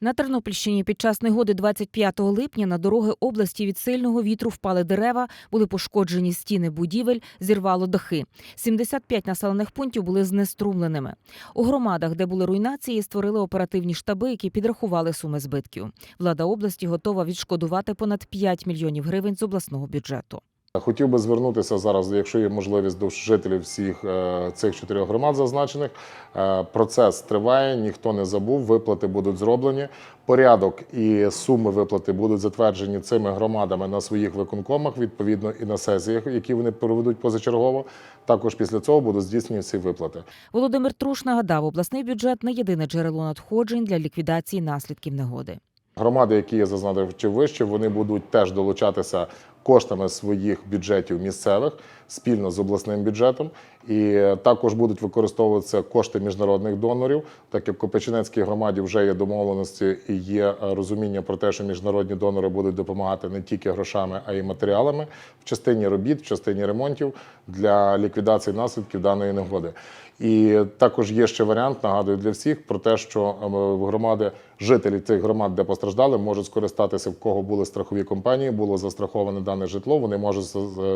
На Тернопільщині під час негоди 25 липня на дороги області від сильного вітру впали дерева, були пошкоджені стіни будівель, зірвало дахи. 75 населених пунктів були знеструмленими. У громадах, де були руйнації, створили оперативні штаби, які підрахували суми збитків. Влада області готова відшкодувати понад 5 мільйонів гривень з обласного бюджету. Хотів би звернутися зараз, якщо є можливість до жителів всіх е, цих чотирьох громад зазначених. Е, Процес триває, ніхто не забув. Виплати будуть зроблені. Порядок і суми виплати будуть затверджені цими громадами на своїх виконкомах, відповідно і на сесіях, які вони проведуть позачергово. Також після цього будуть здійснені всі виплати. Володимир Труш нагадав, обласний бюджет не єдине джерело надходжень для ліквідації наслідків негоди. Громади, які я зазначив вище, вони будуть теж долучатися коштами своїх бюджетів місцевих спільно з обласним бюджетом, і також будуть використовуватися кошти міжнародних донорів, так як в Копичинецькій громаді вже є домовленості і є е, розуміння про те, що міжнародні донори будуть допомагати не тільки грошами, а й матеріалами в частині робіт, в частині ремонтів для ліквідації наслідків даної негоди. І також є ще варіант, нагадую для всіх про те, що е, громади, жителі цих громад, де постраждали, можуть скористатися, в кого були страхові компанії, було застраховане дане житло. Вони можуть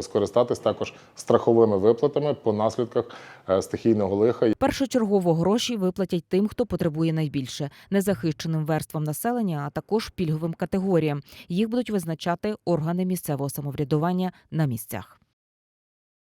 скористатись також страховими виплатами по наслідках е, стихійного лиха. Першочергово гроші виплатять тим, хто потребує найбільше незахищеним верствам населення, а також пільговим категоріям. Їх будуть визначати органи місцевого самоврядування на місцях.